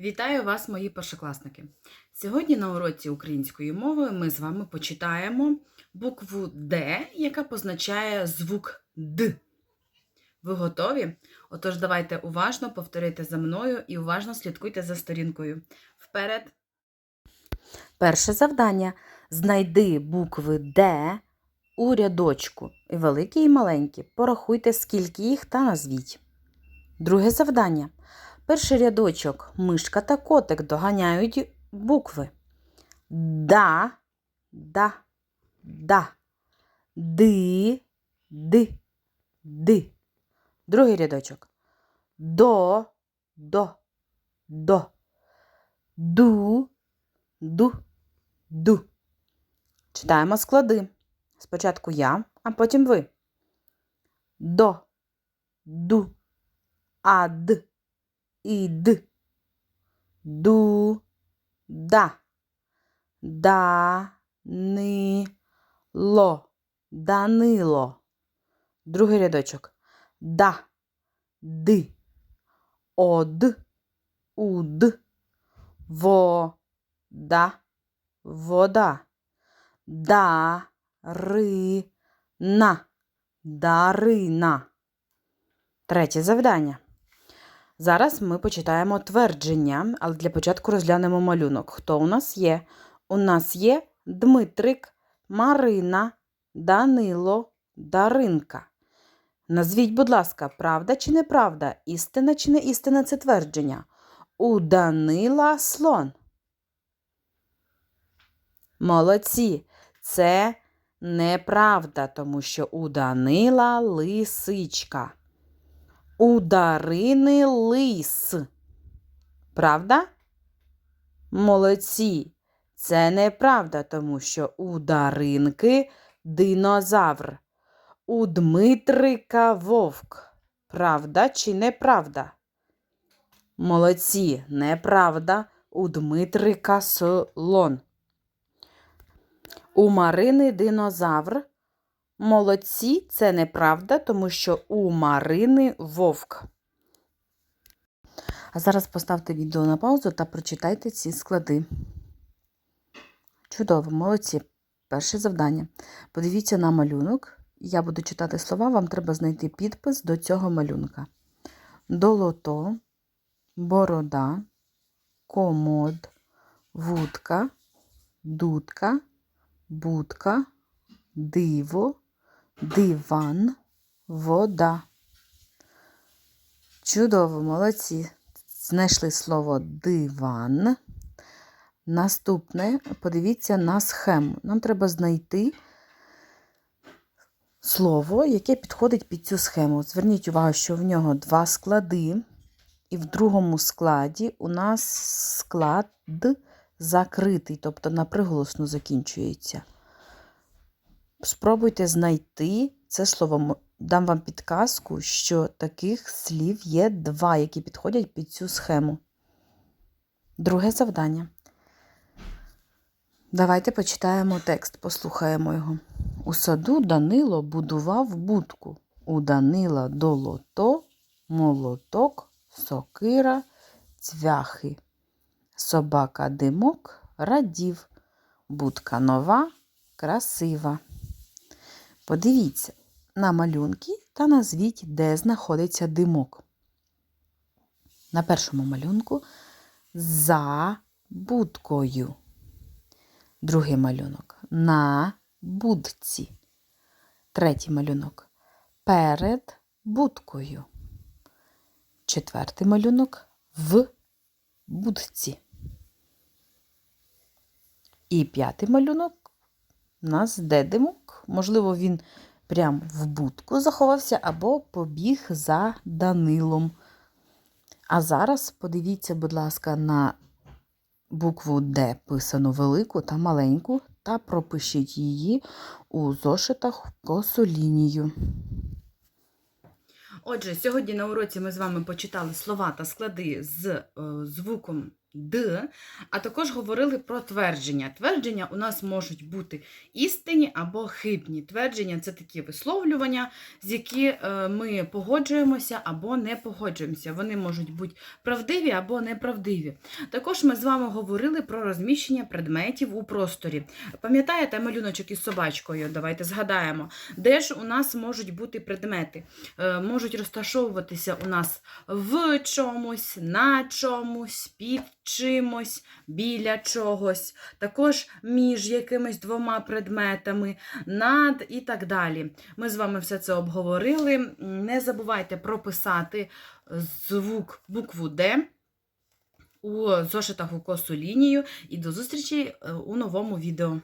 Вітаю вас, мої першокласники! Сьогодні на уроці української мови ми з вами почитаємо букву Д, яка позначає звук Д. Ви готові? Отож, давайте уважно повторити за мною і уважно слідкуйте за сторінкою. Вперед! Перше завдання. Знайди букви Д у рядочку. І великі, і маленькі. Порахуйте, скільки їх та назвіть. Друге завдання. Перший рядочок мишка та котик доганяють букви. Да, да, да, ди, ди, ди. Другий рядочок. До, до, до. Ду, ду, ду. Читаємо склади. Спочатку я, а потім ви. До, ду, ад ід, ду, да, да, ни, ло, данило. Другий рядочок. Да, ди, од, уд, во, да, вода. Да, ри, на, дарина. Третє завдання. Зараз ми почитаємо твердження, але для початку розглянемо малюнок. Хто у нас є? У нас є Дмитрик, Марина, Данило, Даринка. Назвіть, будь ласка, правда чи неправда? Істина чи не істина це твердження? У Данила слон. Молодці. Це неправда, тому що у Данила лисичка. У Дарини лис. Правда? Молодці. Це неправда, тому що у Даринки динозавр. У Дмитрика вовк. Правда чи неправда? Молодці, неправда. У Дмитрика слон. У Марини динозавр. Молодці, це неправда, тому що у Марини вовк. А зараз поставте відео на паузу та прочитайте ці склади. Чудово, молодці. Перше завдання. Подивіться на малюнок. Я буду читати слова, вам треба знайти підпис до цього малюнка. Долото, борода, комод, вудка, дудка, будка, диво, диван, вода. Чудово, молодці. Знайшли слово диван. Наступне, подивіться на схему. Нам треба знайти слово, яке підходить під цю схему. Зверніть увагу, що в нього два склади, і в другому складі у нас склад закритий, тобто на приголосну закінчується. Спробуйте знайти це слово. Дам вам підказку, що таких слів є два, які підходять під цю схему. Друге завдання. Давайте почитаємо текст, послухаємо його. У саду Данило будував будку. У Данила долото, молоток, сокира, цвяхи. Собака димок радів. Будка нова, красива. Подивіться на малюнки та назвіть, де знаходиться димок. На першому малюнку за будкою. Другий малюнок на будці. Третій малюнок перед будкою. Четвертий малюнок в будці. І п'ятий малюнок у нас де димок. Можливо, він прям в будку заховався або побіг за Данилом. А зараз подивіться, будь ласка, на букву Д писану велику та маленьку, та пропишіть її у зошитах в косу лінію. Отже, сьогодні на уроці ми з вами почитали слова та склади з е, звуком Д, а також говорили про твердження. Твердження у нас можуть бути істинні або хибні. Твердження це такі висловлювання, з які е, ми погоджуємося або не погоджуємося. Вони можуть бути правдиві або неправдиві. Також ми з вами говорили про розміщення предметів у просторі. Пам'ятаєте малюночок із собачкою? Давайте згадаємо, де ж у нас можуть бути предмети. Е, Можуть розташовуватися у нас в чомусь, на чомусь, під чимось, біля чогось, також між якимись двома предметами, над і так далі. Ми з вами все це обговорили. Не забувайте прописати звук букву Д у зошитах у косу лінію. І до зустрічі е, у новому відео.